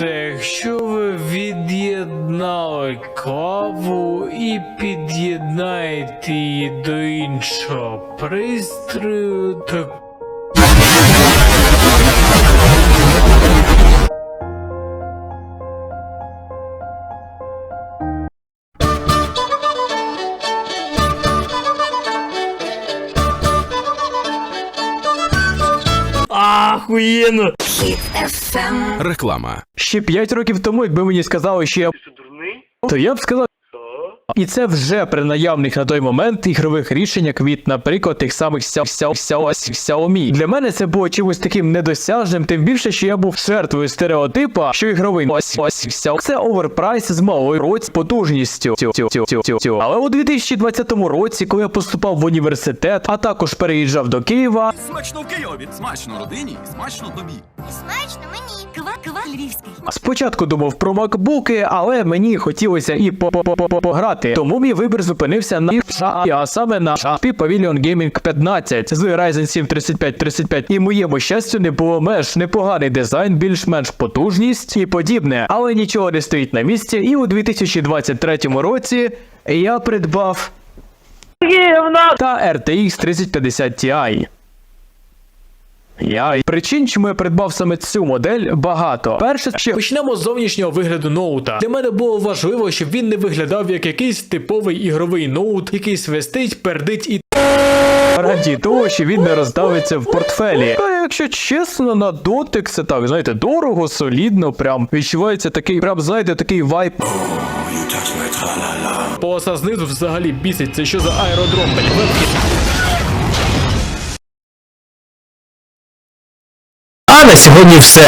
Якщо ви від'єднали каву і під'єднаєте її до іншого пристрою, то Ахуєнно! Реклама. Ще 5 років тому, якби мені сказали, що я то я б сказав. І це вже при наявних на той момент ігрових рішеннях від, наприклад, тих самих Xiao- Xiao- Xiao- Xiaomi. Для мене це було чимось таким недосяжним, тим більше, що я був жертвою стереотипа, що ігровий ось ось Xiao- це оверпрайс з малою роць потужністю. Тю- тю- тю- тю- тю- тю. Але у 2020 році, коли я поступав в університет, а також переїжджав до Києва, Смачно в Києві, смачно родині, смачно тобі. Смачно львівський. Спочатку думав про макбуки, але мені хотілося і по- по- по- по- пограти. Тому мій вибір зупинився на США, а саме на HP Pavilion Gaming 15 з Ryzen 7 3535. І моєму щастю не було меж, непоганий дизайн, більш-менш потужність і подібне. Але нічого не стоїть на місці. І у 2023 році я придбав та RTX 3050 Ti. Я причин, чому я придбав саме цю модель, багато. Перше, ще почнемо з зовнішнього вигляду ноута. Для мене було важливо, щоб він не виглядав як якийсь типовий ігровий ноут, який свистить, пердить і раді того, що він не роздавиться в портфелі. А якщо чесно, на дотик це так, знаєте, дорого, солідно, прям відчувається такий, прям знаєте, такий вайб. полоса знизу взагалі бісить. Це що за аеродром, блядь? А на сьогодні все.